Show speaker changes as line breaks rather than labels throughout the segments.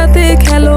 সাথে খেলো।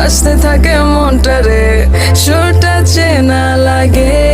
বাঁচতে থাকে মনটারে সুরটা চেনা লাগে।